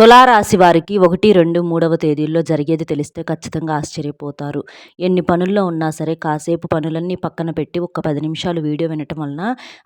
తులారాశి వారికి ఒకటి రెండు మూడవ తేదీల్లో జరిగేది తెలిస్తే ఖచ్చితంగా ఆశ్చర్యపోతారు. ఎన్ని పనుల్లో ఉన్నా సరే కాసేపు పనులన్నీ పక్కన పెట్టి ఒక పది నిమిషాలు వీడియో వినటం వలన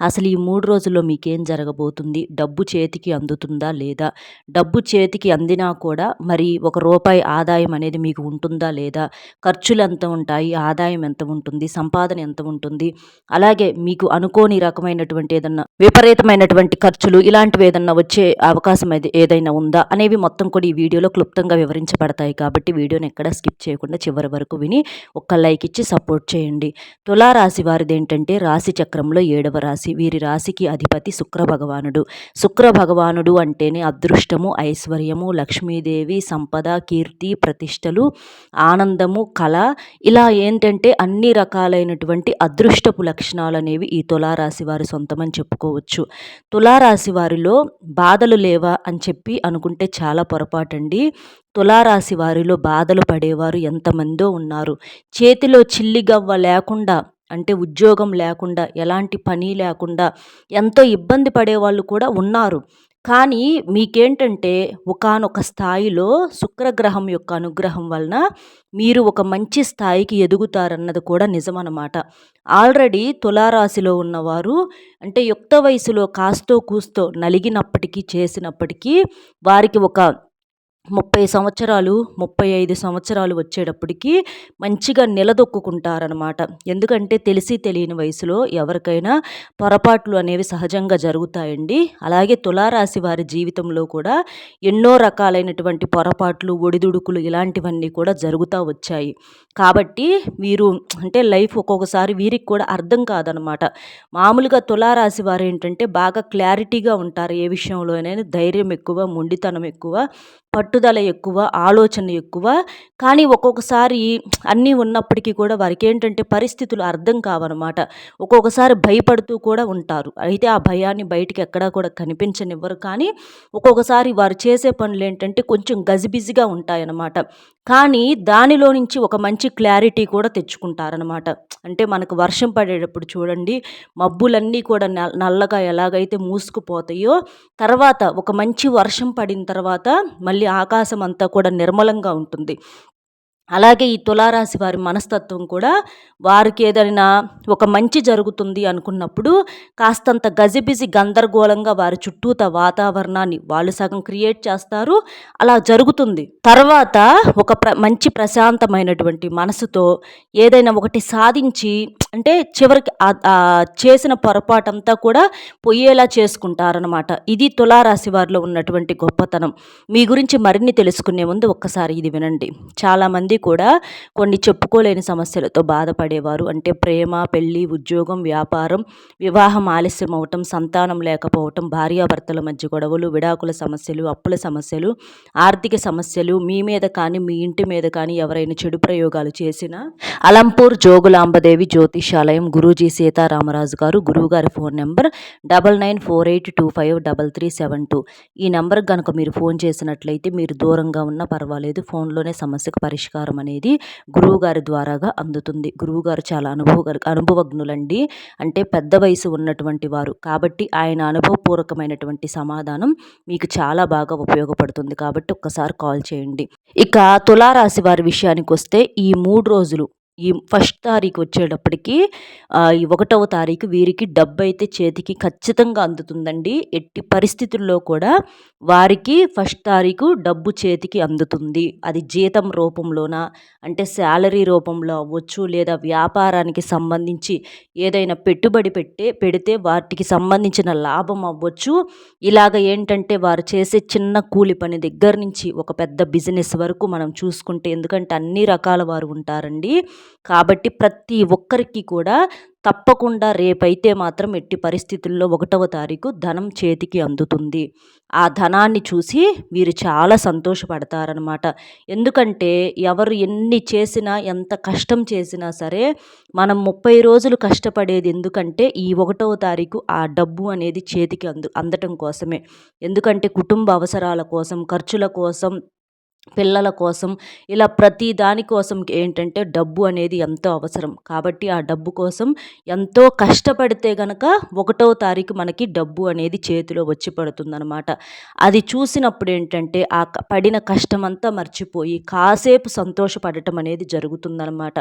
అసలు ఈ మూడు రోజుల్లో మీకేం జరగబోతుంది? డబ్బు చేతికి అందుతుందా లేదా? డబ్బు చేతికి అందినా కూడా మరి ఒక రూపాయి ఆదాయం అనేది మీకు ఉంటుందా లేదా? ఖర్చులు ఎంత ఉంటాయి? ఆదాయం ఎంత ఉంటుంది? సంపాదన ఎంత ఉంటుంది? అలాగే మీకు అనుకోని రకమైనటువంటి ఏదన్నా విపరీతమైనటువంటి ఖర్చులు ఇలాంటివి ఏదన్నా వచ్చే అవకాశం ఏదైనా ఉందా? అనే అనేవి మొత్తం కూడా ఈ వీడియోలో క్లుప్తంగా వివరించబడతాయి కాబట్టి వీడియోని ఎక్కడ స్కిప్ చేయకుండా చివరి వరకు విని ఒక్క లైక్ ఇచ్చి సపోర్ట్ చేయండి. తులారాశి వారిది ఏంటంటే రాశి చక్రంలో ఏడవ రాశి. వీరి రాశికి అధిపతి శుక్ర భగవానుడు శుక్ర భగవానుడు అంటేనే అదృష్టము ఐశ్వర్యము లక్ష్మీదేవి సంపద కీర్తి ప్రతిష్టలు ఆనందము కళ. ఇలా ఏంటంటే అన్ని రకాలైనటువంటి అదృష్టపు లక్షణాలు అనేవి ఈ తులారాశి వారి సొంతమని చెప్పుకోవచ్చు. తులారాశి వారిలో బాధలు లేవా అని చెప్పి అనుకుంటే చాలా పొరపాటండి. తులారాశి వారిలో బాధలు పడేవారు ఎంతమందో ఉన్నారు. చేతిలో చిల్లిగవ్వ లేకుండా అంటే ఉద్యోగం లేకుండా ఎలాంటి పని లేకుండా ఎంతో ఇబ్బంది పడేవాళ్ళు కూడా ఉన్నారు. కానీ మీకేంటంటే ఒకనొక స్థాయిలో శుక్రగ్రహం యొక్క అనుగ్రహం వలన మీరు ఒక మంచి స్థాయికి ఎదుగుతారన్నది కూడా నిజమన్నమాట. ఆల్రెడీ తులారాశిలో ఉన్నవారు అంటే యుక్త వయసులో కాస్తో కూస్తో నలిగినప్పటికీ చేసినప్పటికీ వారికి ఒక ముప్పై సంవత్సరాలు ముప్పై ఐదు సంవత్సరాలు వచ్చేటప్పటికి మంచిగా నిలదొక్కుంటారనమాట ఎందుకంటే తెలిసి తెలియని వయసులో ఎవరికైనా పొరపాట్లు అనేవి సహజంగా జరుగుతాయండి. అలాగే తులారాశి వారి జీవితంలో కూడా ఎన్నో రకాలైనటువంటి పొరపాట్లు ఒడిదుడుకులు ఇలాంటివన్నీ కూడా జరుగుతూ వచ్చాయి. కాబట్టి వీరు అంటే లైఫ్ ఒక్కొక్కసారి వీరికి కూడా అర్థం కాదనమాట మామూలుగా తులారాశి వారు ఏంటంటే బాగా క్లారిటీగా ఉంటారు ఏ విషయంలోనైనా ధైర్యం ఎక్కువ మొండితనం ఎక్కువ పట్టు పట్టుదల ఎక్కువ ఆలోచన ఎక్కువ. కానీ ఒక్కొక్కసారి అన్నీ ఉన్నప్పటికీ కూడా వారికి ఏంటంటే పరిస్థితులు అర్థం కావన్నమాట ఒక్కొక్కసారి భయపడుతూ కూడా ఉంటారు. అయితే ఆ భయాన్ని బయటికి ఎక్కడా కూడా కనిపించనివ్వరు. కానీ ఒక్కొక్కసారి వారు చేసే పనులు ఏంటంటే కొంచెం గజిబిజిగా ఉంటాయన్నమాట కానీ దానిలో నుంచి ఒక మంచి క్లారిటీ కూడా తెచ్చుకుంటారనమాట అంటే మనకు వర్షం పడేటప్పుడు చూడండి మబ్బులన్నీ కూడా నల్లగా ఎలాగైతే మూసుకుపోతాయో తర్వాత ఒక మంచి వర్షం పడిన తర్వాత మళ్ళీ ఆకాశం అంతా కూడా నిర్మలంగా ఉంటుంది. అలాగే ఈ తులారాశి వారి మనస్తత్వం కూడా వారికి ఏదైనా ఒక మంచి జరుగుతుంది అనుకున్నప్పుడు కాస్తంత గజిబిజి గందరగోళంగా వారి చుట్టూత వాతావరణాన్ని వాళ్ళు సగం క్రియేట్ చేస్తారు. అలా జరుగుతుంది. తర్వాత ఒక ప్ర మంచి ప్రశాంతమైనటువంటి మనసుతో ఏదైనా ఒకటి సాధించి అంటే చివరికి చేసిన పొరపాటంతా కూడా పొయ్యేలా చేసుకుంటారనమాట ఇది తులారాశి వారిలో ఉన్నటువంటి గొప్పతనం. మీ గురించి మరిన్ని తెలుసుకునే ముందు ఒక్కసారి ఇది వినండి. చాలామంది మంది కూడా కొన్ని చెప్పుకోలేని సమస్యలతో బాధపడేవారు. అంటే ప్రేమ పెళ్ళి ఉద్యోగం వ్యాపారం వివాహం ఆలస్యం అవటం సంతానం లేకపోవటం భార్యాభర్తల మధ్య గొడవలు విడాకుల సమస్యలు అప్పుల సమస్యలు ఆర్థిక సమస్యలు మీ మీద కానీ మీ ఇంటి మీద కానీ ఎవరైనా చెడు ప్రయోగాలు చేసినా అలంపూర్ జోగులాంబదేవి జ్యోతిషాలయం గురూజీ సీతారామరాజు గారు గురువుగారి phone number double nine four eight two five double three seven two. ఈ నెంబర్కి కనుక మీరు ఫోన్ చేసినట్లయితే మీరు దూరంగా ఉన్నా పర్వాలేదు ఫోన్లోనే సమస్యకు పరిష్కారం సమాచారం అనేది గురువుగారి ద్వారాగా అందుతుంది. గురువుగారు చాలా అనుభవ అనుభవజ్ఞులండి. అంటే పెద్ద వయసు ఉన్నటువంటి వారు. కాబట్టి ఆయన అనుభవపూర్వకమైనటువంటి సమాధానం మీకు చాలా బాగా ఉపయోగపడుతుంది. కాబట్టి ఒక్కసారి కాల్ చేయండి. ఇక తులారాశి వారి విషయానికి వస్తే ఈ మూడు రోజులు ఈ ఫస్ట్ తారీఖు వచ్చేటప్పటికి ఈ ఒకటవ తారీఖు వీరికి డబ్బు అయితే చేతికి ఖచ్చితంగా అందుతుందండి. ఎట్టి పరిస్థితుల్లో కూడా వారికి ఫస్ట్ తారీఖు డబ్బు చేతికి అందుతుంది. అది జీతం రూపంలోన అంటే శాలరీ రూపంలో అవ్వచ్చు లేదా వ్యాపారానికి సంబంధించి ఏదైనా పెట్టుబడి పెట్టే పెడితే వాటికి సంబంధించిన లాభం అవ్వచ్చు. ఇలాగ ఏంటంటే వారు చేసే చిన్న కూలి పని దగ్గర నుంచి ఒక పెద్ద బిజినెస్ వరకు మనం చూసుకుంటే ఎందుకంటే అన్ని రకాల వారు ఉంటారండి. కాబట్టి ప్రతి ఒక్కరికి కూడా తప్పకుండా రేపైతే మాత్రం ఎట్టి పరిస్థితుల్లో ఒకటవ తారీఖు ధనం చేతికి అందుతుంది. ఆ ధనాన్ని చూసి వీరు చాలా సంతోషపడతారనమాట ఎందుకంటే ఎవరు ఎన్ని చేసినా ఎంత కష్టం చేసినా సరే మనం ముప్పై రోజులు కష్టపడేది ఎందుకంటే ఈ ఒకటవ తారీఖు ఆ డబ్బు అనేది చేతికి అందు అందటం కోసమే. ఎందుకంటే కుటుంబ అవసరాల కోసం ఖర్చుల కోసం పిల్లల కోసం ఇలా ప్రతి దానికోసం ఏంటంటే డబ్బు అనేది ఎంతో అవసరం. కాబట్టి ఆ డబ్బు కోసం ఎంతో కష్టపడితే గనక ఒకటో తారీఖు మనకి డబ్బు అనేది చేతిలో వచ్చి పడుతుందనమాట అది చూసినప్పుడు ఏంటంటే ఆ పడిన కష్టమంతా మర్చిపోయి కాసేపు సంతోషపడటం అనేది జరుగుతుందనమాట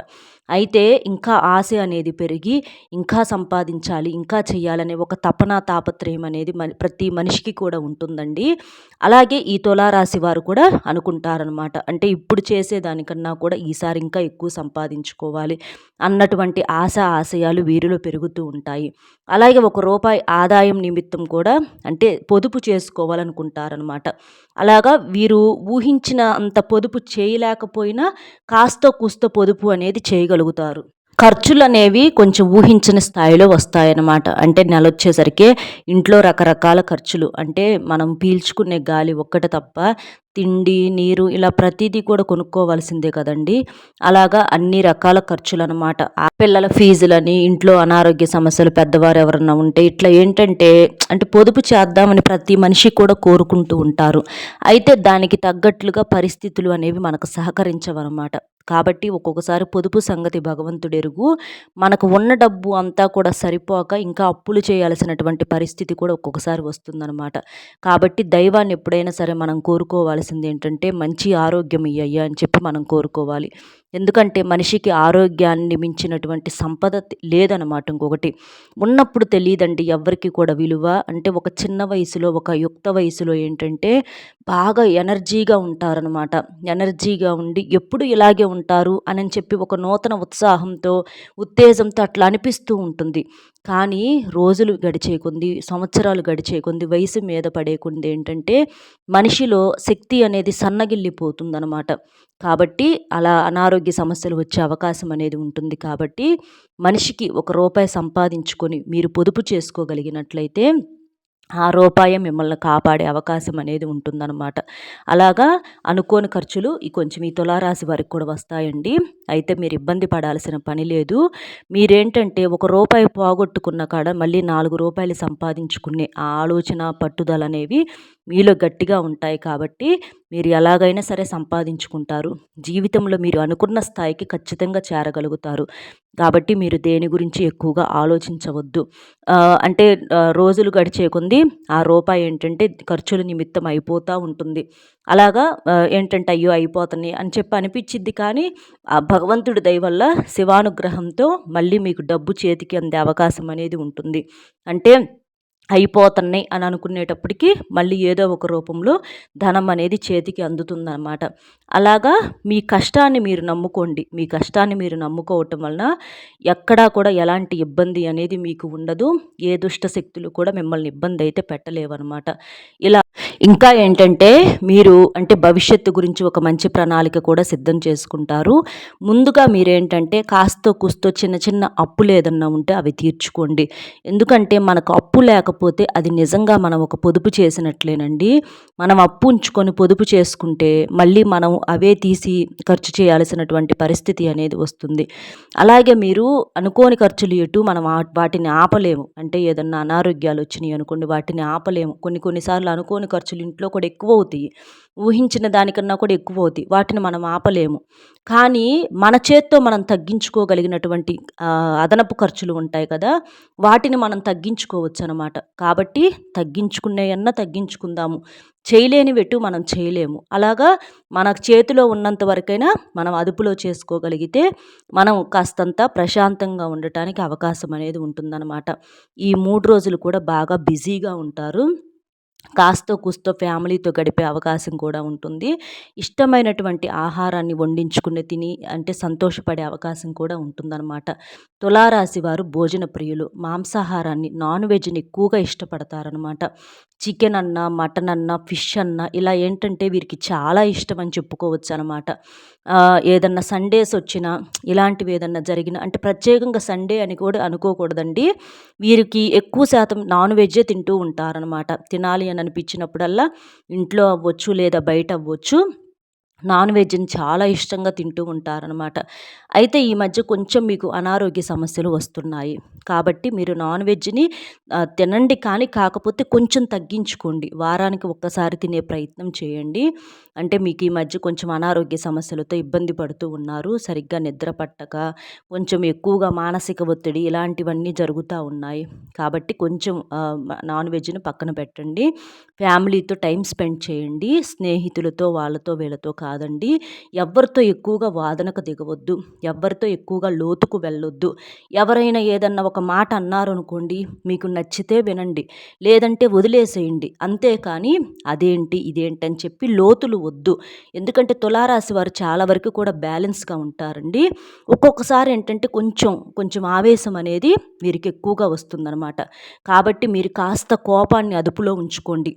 అయితే ఇంకా ఆశ అనేది పెరిగి ఇంకా సంపాదించాలి ఇంకా చేయాలనే ఒక తపన తాపత్రయం అనేది ప్రతి మనిషికి కూడా ఉంటుందండి. అలాగే ఈ తులారాశి వారు కూడా అనుకుంటారు అనమాట అంటే ఇప్పుడు చేసేదానికన్నా కూడా ఈసారి ఇంకా ఎక్కువ సంపాదించుకోవాలి అన్నటువంటి ఆశ ఆశయాలు వీరిలో పెరుగుతూ ఉంటాయి. అలాగే ఒక రూపాయి ఆదాయం నిమిత్తం కూడా అంటే పొదుపు చేసుకోవాలనుకుంటారనమాట అలాగా వీరు ఊహించిన అంత పొదుపు చేయలేకపోయినా కాస్త కూస్త పొదుపు అనేది చేయగలుగుతారు. ఖర్చులు అనేవి కొంచెం ఊహించిన స్థాయిలో వస్తాయన్నమాట. అంటే నెల వచ్చేసరికి ఇంట్లో రకరకాల ఖర్చులు. అంటే మనం పీల్చుకునే గాలి ఒక్కటి తప్ప తిండి నీరు ఇలా ప్రతిదీ కూడా కొనుక్కోవాల్సిందే కదండి. అలాగా అన్ని రకాల ఖర్చులు అనమాట పిల్లల ఫీజులని ఇంట్లో అనారోగ్య సమస్యలు పెద్దవారు ఎవరన్నా ఉంటే ఇట్లా ఏంటంటే అంటే పొదుపు చేద్దామని ప్రతి మనిషి కూడా కోరుకుంటూ ఉంటారు. అయితే దానికి తగ్గట్లుగా పరిస్థితులు అనేవి మనకు సహకరించవన్నమాట. కాబట్టి ఒక్కొక్కసారి పొదుపు సంగతి భగవంతుడెరుగు. మనకు ఉన్న డబ్బు అంతా కూడా సరిపోక ఇంకా అప్పులు చేయాల్సినటువంటి పరిస్థితి కూడా ఒక్కొక్కసారి వస్తుందన్నమాట. కాబట్టి దైవాన్ని ఎప్పుడైనా సరే మనం కోరుకోవాల్సింది ఏంటంటే మంచి ఆరోగ్యం ఇయ్యయ్యా అని చెప్పి మనం కోరుకోవాలి. ఎందుకంటే మనిషికి ఆరోగ్యాన్ని మించినటువంటి సంపద లేదనమాట ఇంకొకటి. ఉన్నప్పుడు తెలియదండి ఎవరికి కూడా విలువ. అంటే ఒక చిన్న వయసులో ఒక యుక్త వయసులో ఏంటంటే బాగా ఎనర్జీగా ఉంటారనమాట ఎనర్జీగా ఉండి ఎప్పుడు ఇలాగే ఉంటారు అని చెప్పి ఒక నూతన ఉత్సాహంతో ఉత్తేజంతో అట్లా అనిపిస్తూ ఉంటుంది. కానీ రోజులు గడిచే కొంది సంవత్సరాలు గడిచే కొంది వయసు మీద పడే కొంది ఏంటంటే మనిషిలో శక్తి అనేది సన్నగిల్లిపోతుందనమాట కాబట్టి అలా అనారోగ్య సమస్యలు వచ్చే అవకాశం అనేది ఉంటుంది కాబట్టి మనిషికి ఒక రూపాయి సంపాదించుకొని మీరు పొదుపు చేసుకోగలిగినట్లయితే ఆ రూపాయి మిమ్మల్ని కాపాడే అవకాశం అనేది ఉంటుందన్నమాట. అలాగా అనుకోని ఖర్చులు ఈ కొంచెం ఈ తులారాశి వారికి కూడా వస్తాయండి. అయితే మీరు ఇబ్బంది పడాల్సిన పని లేదు. మీరేంటంటే ఒక రూపాయి పోగొట్టుకున్న కాడ మళ్ళీ నాలుగు రూపాయలు సంపాదించుకునే ఆ ఆలోచన పట్టుదల అనేవి మీలో గట్టిగా ఉంటాయి కాబట్టి మీరు ఎలాగైనా సరే సంపాదించుకుంటారు. జీవితంలో మీరు అనుకున్న స్థాయికి ఖచ్చితంగా చేరగలుగుతారు. కాబట్టి మీరు దేని గురించి ఎక్కువగా ఆలోచించవద్దు. అంటే రోజులు గడిచే కొంది ఆ రూపాయి ఏంటంటే ఖర్చుల నిమిత్తం అయిపోతూ ఉంటుంది. అలాగా ఏంటంటే అయ్యో అయిపోతున్నాయి అని చెప్పి అనిపించింది కానీ ఆ భగవంతుడి దయ వల్ల శివానుగ్రహంతో మళ్ళీ మీకు డబ్బు చేతికి అందే అవకాశం అనేది ఉంటుంది. అంటే అయిపోతున్నాయి అని అనుకునేటప్పటికి మళ్ళీ ఏదో ఒక రూపంలో ధనం అనేది చేతికి అందుతుందన్నమాట. అలాగా మీ కష్టాన్ని మీరు నమ్ముకోండి. మీ కష్టాన్ని మీరు నమ్ముకోవటం వలన ఎక్కడా కూడా ఎలాంటి ఇబ్బంది అనేది మీకు ఉండదు. ఏ దుష్ట శక్తులు కూడా మిమ్మల్ని ఇబ్బంది అయితే పెట్టలేవన్నమాట. ఇలా ఇంకా ఏంటంటే మీరు అంటే భవిష్యత్తు గురించి ఒక మంచి ప్రణాళిక కూడా సిద్ధం చేసుకుంటారు. ముందుగా మీరేంటంటే కాస్తో కూస్తో చిన్న చిన్న అప్పులు ఏదన్నా ఉంటే అవి తీర్చుకోండి. ఎందుకంటే మనకు అప్పు లేకపోతే అది నిజంగా మనం ఒక పొదుపు చేసినట్లేనండి. మనం అప్పు ఉంచుకొని పొదుపు చేసుకుంటే మళ్ళీ మనం అవే తీసి ఖర్చు చేయాల్సినటువంటి పరిస్థితి అనేది వస్తుంది. అలాగే మీరు అనుకోని ఖర్చులు ఎటు మనం వాటిని ఆపలేము. అంటే ఏదన్నా అనారోగ్యాలు వచ్చినాయి అనుకోండి వాటిని ఆపలేము. కొన్ని కొన్నిసార్లు అనుకోని ఖర్చులు ఇంట్లో కూడా ఎక్కువ అవుతాయి ఊహించిన దానికన్నా కూడా ఎక్కువ అవుతాయి వాటిని మనం ఆపలేము. కానీ మన చేత్తో మనం తగ్గించుకోగలిగినటువంటి అదనపు ఖర్చులు ఉంటాయి కదా వాటిని మనం తగ్గించుకోవచ్చు అనమాట కాబట్టి తగ్గించుకునేయన్నా తగ్గించుకుందాము. చేయలేని వెట్టు మనం చేయలేము. అలాగా మన చేతిలో ఉన్నంత వరకైనా మనం అదుపులో చేసుకోగలిగితే మనం కాస్తంత ప్రశాంతంగా ఉండటానికి అవకాశం అనేది ఉంటుందన్నమాట ఈ మూడు రోజులు కూడా బాగా బిజీగా ఉంటారు. కాస్తో కూస్తో ఫ్యామిలీతో గడిపే అవకాశం కూడా ఉంటుంది. ఇష్టమైనటువంటి ఆహారాన్ని వండించుకుని తిని అంటే సంతోషపడే అవకాశం కూడా ఉంటుందన్నమాట. తులారాశి వారు భోజన ప్రియులు. మాంసాహారాన్ని నాన్ వెజ్ని ఎక్కువగా ఇష్టపడతారనమాట చికెన్ అన్న మటన్ అన్న ఫిష్ అన్న ఇలా ఏంటంటే వీరికి చాలా ఇష్టం అని చెప్పుకోవచ్చు అనమాట ఏదన్నా సండేస్ వచ్చినా ఇలాంటివి ఏదన్నా జరిగిన అంటే ప్రత్యేకంగా సండే అని కూడా అనుకోకూడదండి. వీరికి ఎక్కువ శాతం నాన్ వెజ్జే తింటూ ఉంటారనమాట. తినాలి అని అనిపించినప్పుడల్లా ఇంట్లో అవ్వచ్చు లేదా బయట అవ్వచ్చు. నాన్ వెజ్ని చాలా ఇష్టంగా తింటూ ఉంటారనమాట అయితే ఈ మధ్య కొంచెం మీకు అనారోగ్య సమస్యలు వస్తున్నాయి. కాబట్టి మీరు నాన్ వెజ్ని తినండి కానీ కాకపోతే కొంచెం తగ్గించుకోండి. వారానికి ఒక్కసారి తినే ప్రయత్నం చేయండి. అంటే మీకు ఈ మధ్య కొంచెం అనారోగ్య సమస్యలతో ఇబ్బంది పడుతూ ఉన్నారు. సరిగ్గా నిద్ర పట్టక కొంచెం ఎక్కువగా మానసిక ఒత్తిడి ఇలాంటివన్నీ జరుగుతూ ఉన్నాయి. కాబట్టి కొంచెం నాన్ వెజ్ని పక్కన పెట్టండి. ఫ్యామిలీతో టైం స్పెండ్ చేయండి. స్నేహితులతో వాళ్ళతో వీళ్ళతో కాదండి. ఎవరితో ఎక్కువగా వాదనకు దిగవద్దు. ఎవరితో ఎక్కువగా లోతుకు వెళ్ళొద్దు. ఎవరైనా ఏదన్నా ఒక మాట అన్నారు అనుకోండి మీకు నచ్చితే వినండి. లేదంటే వదిలేసేయండి. అంతేకాని అదేంటి ఇదేంటి అని చెప్పి లోతులు వద్దు. ఎందుకంటే తులారాశి వారు చాలా వరకు కూడా బ్యాలెన్స్గా ఉంటారండి. ఒక్కొక్కసారి ఏంటంటే కొంచెం కొంచెం ఆవేశం అనేది వీరికి ఎక్కువగా వస్తుందన్నమాట. కాబట్టి మీరు కాస్త కోపాన్ని అదుపులో ఉంచుకోండి.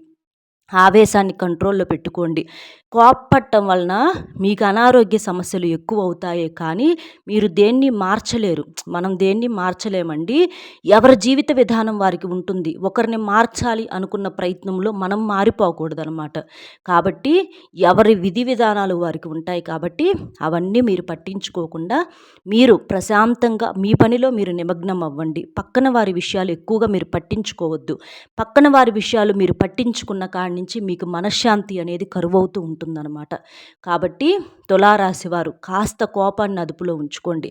ఆవేశాన్ని కంట్రోల్లో పెట్టుకోండి. కోప్పట్టం వలన మీకు అనారోగ్య సమస్యలు ఎక్కువ అవుతాయే కానీ మీరు దేన్ని మార్చలేరు. మనం దేన్ని మార్చలేమండి. ఎవరి జీవిత విధానం వారికి ఉంటుంది. ఒకరిని మార్చాలి అనుకున్న ప్రయత్నంలో మనం మారిపోకూడదనమాట కాబట్టి ఎవరి విధి విధానాలు వారికి ఉంటాయి కాబట్టి అవన్నీ మీరు పట్టించుకోకుండా మీరు ప్రశాంతంగా మీ పనిలో మీరు నిమగ్నం అవ్వండి. పక్కన వారి విషయాలు ఎక్కువగా మీరు పట్టించుకోవద్దు. పక్కన వారి విషయాలు మీరు పట్టించుకున్న కాడి నుంచి మీకు మనశ్శాంతి అనేది కరువవుతూ ఉంటుందన్నమాట. కాబట్టి తులారాశివారు కాస్త కోపాన్ని అదుపులో ఉంచుకోండి.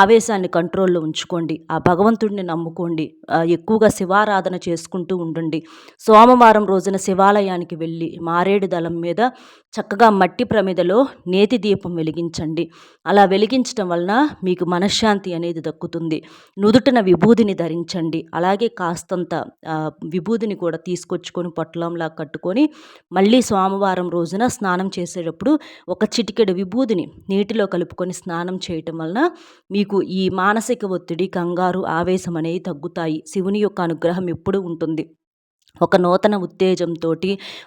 ఆవేశాన్ని కంట్రోల్లో ఉంచుకోండి. ఆ భగవంతుడిని నమ్ముకోండి. ఎక్కువగా శివారాధన చేసుకుంటూ ఉండండి. సోమవారం రోజున శివాలయానికి వెళ్ళి మారేడు దళం మీద చక్కగా మట్టి ప్రమిదలో నేతి దీపం వెలిగించండి. అలా వెలిగించడం వలన మీకు మనశ్శాంతి అనేది దక్కుతుంది. నుదుటిన విభూదిని ధరించండి. అలాగే కాస్తంత విభూదిని కూడా తీసుకొచ్చుకొని పొట్లంలా కట్టుకొని మళ్ళీ సోమవారం రోజున స్నానం చేసేటప్పుడు ఒక చిటికెడు విభూదిని నీటిలో కలుపుకొని స్నానం చేయటం వలన మీకు ఈ మానసిక ఒత్తిడి కంగారు ఆవేశం అనేవి తగ్గుతాయి. శివుని యొక్క అనుగ్రహం ఎప్పుడూ ఉంటుంది. ఒక నూతన ఉత్తేజంతో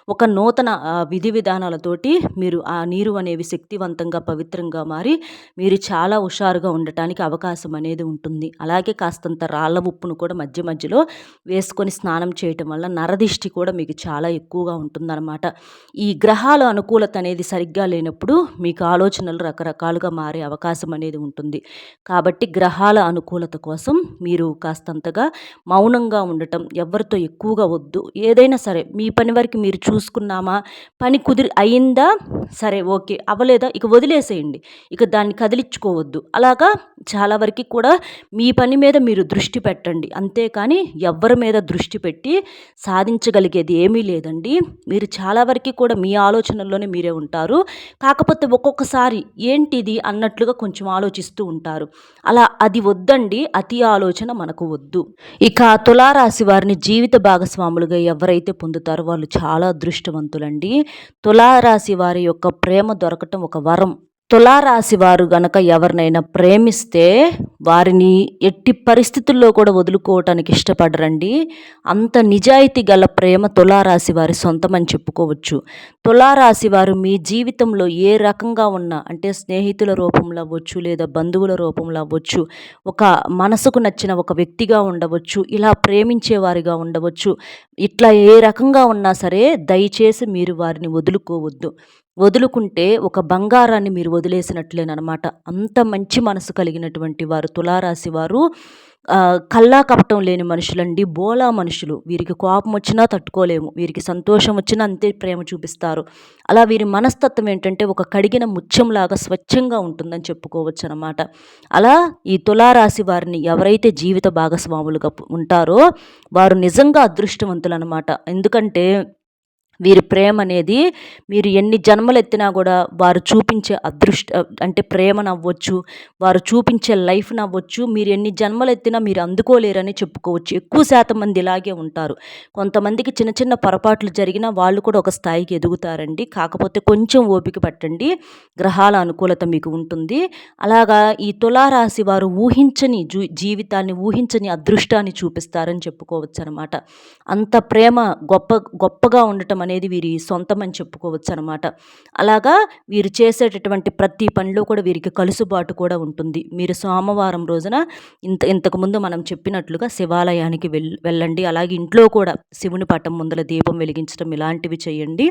ఒక నూతన విధి విధానాలతోటి మీరు ఆ నీరు అనేవి శక్తివంతంగా పవిత్రంగా మారి మీరు చాలా హుషారుగా ఉండటానికి అవకాశం అనేది ఉంటుంది. అలాగే కాస్తంత రాళ్ళ ఉప్పును కూడా మధ్య మధ్యలో వేసుకొని స్నానం చేయటం వల్ల నరదిష్టి కూడా మీకు చాలా ఎక్కువగా ఉంటుందన్నమాట. ఈ గ్రహాల అనుకూలత అనేది సరిగ్గా లేనప్పుడు మీకు ఆలోచనలు రకరకాలుగా మారే అవకాశం అనేది ఉంటుంది. కాబట్టి గ్రహాల అనుకూలత కోసం మీరు కాస్తంతగా మౌనంగా ఉండటం ఎవరితో ఎక్కువగా వద్దు. ఏదైనా సరే మీ పని వరకు మీరు చూసుకున్నామా? పని కుదిరి అయిందా? సరే ఓకే. అవ్వలేదా? ఇక వదిలేసేయండి. ఇక దాన్ని కదిలించుకోవద్దు. అలాగా చాలా వరకు కూడా మీ పని మీద మీరు దృష్టి పెట్టండి. అంతేకాని ఎవ్వరి మీద దృష్టి పెట్టి సాధించగలిగేది ఏమీ లేదండి. మీరు చాలా వరకు కూడా మీ ఆలోచనల్లోనే మీరే ఉంటారు. కాకపోతే ఒక్కొక్కసారి ఏంటిది అన్నట్లుగా కొంచెం ఆలోచిస్తూ ఉంటారు. అలా అది వద్దండి. అతి ఆలోచన మనకు వద్దు. ఇక తులారాశి వారిని జీవిత భాగస్వాములు భాగస్వాములుగా ఎవరైతే పొందుతారో వాళ్ళు చాలా అదృష్టవంతులండి. తులారాశి వారి యొక్క ప్రేమ దొరకటం ఒక వరం. తులారాశి వారు గనక ఎవరినైనా ప్రేమిస్తే వారిని ఎట్టి పరిస్థితుల్లో కూడా వదులుకోవటానికి ఇష్టపడరండి. అంత నిజాయితీ గల ప్రేమ తులారాశి వారి సొంతమని చెప్పుకోవచ్చు. తులారాశి వారు మీ జీవితంలో ఏ రకంగా ఉన్నా అంటే స్నేహితుల రూపంలో అవ్వచ్చు లేదా బంధువుల రూపంలో అవ్వచ్చు ఒక మనసుకు నచ్చిన ఒక వ్యక్తిగా ఉండవచ్చు ఇలా ప్రేమించేవారిగా ఉండవచ్చు ఇట్లా ఏ రకంగా ఉన్నా సరే దయచేసి మీరు వారిని వదులుకోవద్దు. వదులుకుంటే ఒక బంగారాన్ని మీరు వదిలేసినట్లేనమాట అంత మంచి మనసు కలిగినటువంటి వారు తులారాశి వారు కల్లా కపటం లేని మనుషులండి బోలా మనుషులు. వీరికి కోపం వచ్చినా తట్టుకోలేము. వీరికి సంతోషం వచ్చినా అంతే ప్రేమ చూపిస్తారు. అలా వీరి మనస్తత్వం ఏంటంటే ఒక కడిగిన ముత్యంలాగా స్వచ్ఛంగా ఉంటుందని చెప్పుకోవచ్చు అనమాట అలా ఈ తులారాశి వారిని ఎవరైతే జీవిత భాగస్వాములుగా ఉంటారో వారు నిజంగా అదృష్టవంతులు అనమాట ఎందుకంటే వీరి ప్రేమ అనేది మీరు ఎన్ని జన్మలు ఎత్తినా కూడా వారు చూపించే అదృష్ట అంటే ప్రేమ నవ్వచ్చు వారు చూపించే లైఫ్ నవ్వచ్చు మీరు ఎన్ని జన్మలు ఎత్తినా మీరు అందుకోలేరని చెప్పుకోవచ్చు. ఎక్కువ శాతం మంది ఇలాగే ఉంటారు. కొంతమందికి చిన్న చిన్న పొరపాట్లు జరిగినా వాళ్ళు కూడా ఒక స్థాయికి ఎదుగుతారండి. కాకపోతే కొంచెం ఓపిక పట్టండి. గ్రహాల అనుకూలత మీకు ఉంటుంది. అలాగా ఈ తులారాశి వారు ఊహించని జీవితాన్ని ఊహించని అదృష్టాన్ని చూపిస్తారని చెప్పుకోవచ్చు అనమాట అంత ప్రేమ గొప్ప గొప్పగా ఉండటం అనేది వీరి సొంతం అని చెప్పుకోవచ్చు అనమాట అలాగా వీరు చేసేటటువంటి ప్రతి పనిలో కూడా వీరికి కలుసుబాటు కూడా ఉంటుంది. మీరు సోమవారం రోజున ఇంత ఇంతకుముందు మనం చెప్పినట్లుగా శివాలయానికి వెల్ వెళ్ళండి. అలాగే ఇంట్లో కూడా శివుని పటం ముందల దీపం వెలిగించడం ఇలాంటివి చేయండి.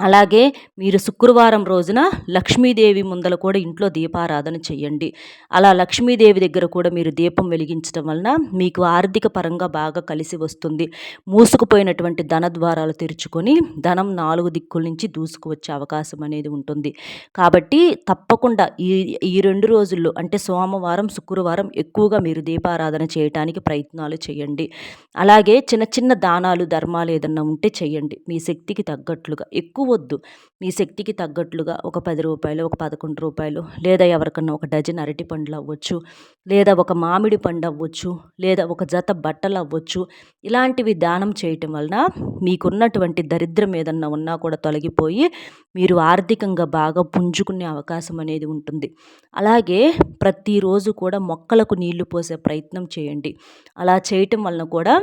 అలాగే మీరు శుక్రవారం రోజున లక్ష్మీదేవి ముందల కూడా ఇంట్లో దీపారాధన చేయండి. అలా లక్ష్మీదేవి దగ్గర కూడా మీరు దీపం వెలిగించడం వలన మీకు ఆర్థిక పరంగా బాగా కలిసి వస్తుంది. మూసుకుపోయినటువంటి ధన ద్వారాలు తెరుచుకొని ధనం నాలుగు దిక్కుల నుంచి దూసుకువచ్చే అవకాశం అనేది ఉంటుంది. కాబట్టి తప్పకుండా ఈ ఈ రెండు రోజుల్లో అంటే సోమవారం శుక్రవారం ఎక్కువగా మీరు దీపారాధన చేయటానికి ప్రయత్నాలు చేయండి. అలాగే చిన్న చిన్న దానాలు ధర్మాలు ఏదన్నా ఉంటే చేయండి. మీ శక్తికి తగ్గట్లుగా. ఎక్కువ వద్దు మీ శక్తికి తగ్గట్లుగా ఒక పది రూపాయలు ఒక పదకొండు రూపాయలు లేదా ఎవరికన్నా ఒక డజన్ అరటి పండ్లు అవ్వచ్చు లేదా ఒక మామిడి పండు అవ్వచ్చు లేదా ఒక జత బట్టలు అవ్వచ్చు ఇలాంటివి దానం చేయటం వలన మీకున్నటువంటి దరిద్రం ఏదన్నా ఉన్నా కూడా తొలగిపోయి మీరు ఆర్థికంగా బాగా పుంజుకునే అవకాశం అనేది ఉంటుంది. అలాగే ప్రతిరోజు కూడా మొక్కలకు నీళ్ళు పోసే ప్రయత్నం చేయండి. అలా చేయటం వలన కూడా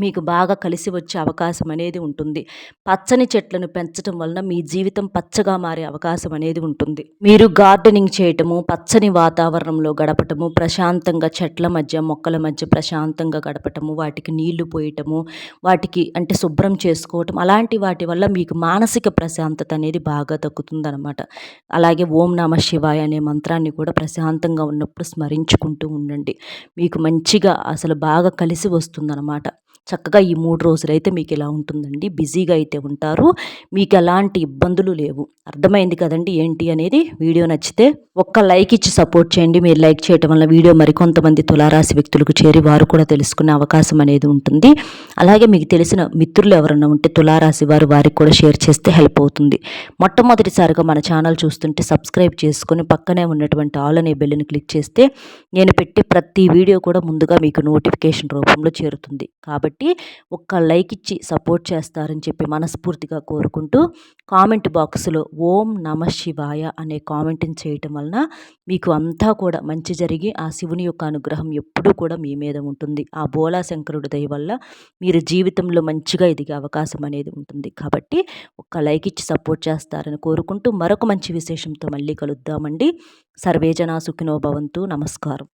మీకు బాగా కలిసి వచ్చే అవకాశం అనేది ఉంటుంది. పచ్చని చెట్లను పెంచడం వలన మీ జీవితం పచ్చగా మారే అవకాశం అనేది ఉంటుంది. మీరు గార్డెనింగ్ చేయటము పచ్చని వాతావరణంలో గడపటము ప్రశాంతంగా చెట్ల మధ్య మొక్కల మధ్య ప్రశాంతంగా గడపటము వాటికి నీళ్ళు పోయటము వాటికి అంటే శుభ్రం చేసుకోవటం అలాంటి వాటి వల్ల మీకు మానసిక ప్రశాంతత అనేది బాగా తగ్గుతుందనమాట అలాగే ఓం నమ శివాయ అనే మంత్రాన్ని కూడా ప్రశాంతంగా ఉన్నప్పుడు స్మరించుకుంటూ ఉండండి. మీకు మంచిగా అసలు బాగా కలిసి వస్తుందన్నమాట. చక్కగా ఈ మూడు రోజులైతే మీకు ఇలా ఉంటుందండి? బిజీగా అయితే ఉంటారు. మీకు ఎలాంటి ఇబ్బందులు లేవు. అర్థమైంది కదండి ఏంటి అనేది? వీడియో నచ్చితే ఒక్క లైక్ ఇచ్చి సపోర్ట్ చేయండి. మీరు లైక్ చేయటం వల్ల వీడియో మరికొంతమంది తులారాశి వ్యక్తులకు చేరి వారు కూడా తెలుసుకునే అవకాశం అనేది ఉంటుంది. అలాగే మీకు తెలిసిన మిత్రులు ఎవరైనా ఉంటే తులారాశి వారు వారికి కూడా షేర్ చేస్తే హెల్ప్ అవుతుంది. మొట్టమొదటిసారిగా మన ఛానల్ చూస్తుంటే సబ్స్క్రైబ్ చేసుకుని పక్కనే ఉన్నటువంటి ఆల్ అనే బెల్ని క్లిక్ చేస్తే నేను పెట్టే ప్రతి వీడియో కూడా ముందుగా మీకు నోటిఫికేషన్ రూపంలో చేరుతుంది. కాబట్టి కాబట్టి ఒక్క లైక్ ఇచ్చి సపోర్ట్ చేస్తారని చెప్పి మనస్ఫూర్తిగా కోరుకుంటూ కామెంట్ బాక్స్లో ఓం నమ శివాయ అనే కామెంట్ని చేయటం వలన మీకు అంతా కూడా మంచి జరిగి ఆ శివుని యొక్క అనుగ్రహం ఎప్పుడూ కూడా మీ మీద ఉంటుంది. ఆ బోలా శంకరుడి దయ వల్ల మీరు జీవితంలో మంచిగా ఎదిగే అవకాశం అనేది ఉంటుంది. కాబట్టి ఒక్క లైక్ ఇచ్చి సపోర్ట్ చేస్తారని కోరుకుంటూ మరొక మంచి విశేషంతో మళ్ళీ కలుద్దామండి. సర్వేజన సుఖినో భవంతు. నమస్కారం.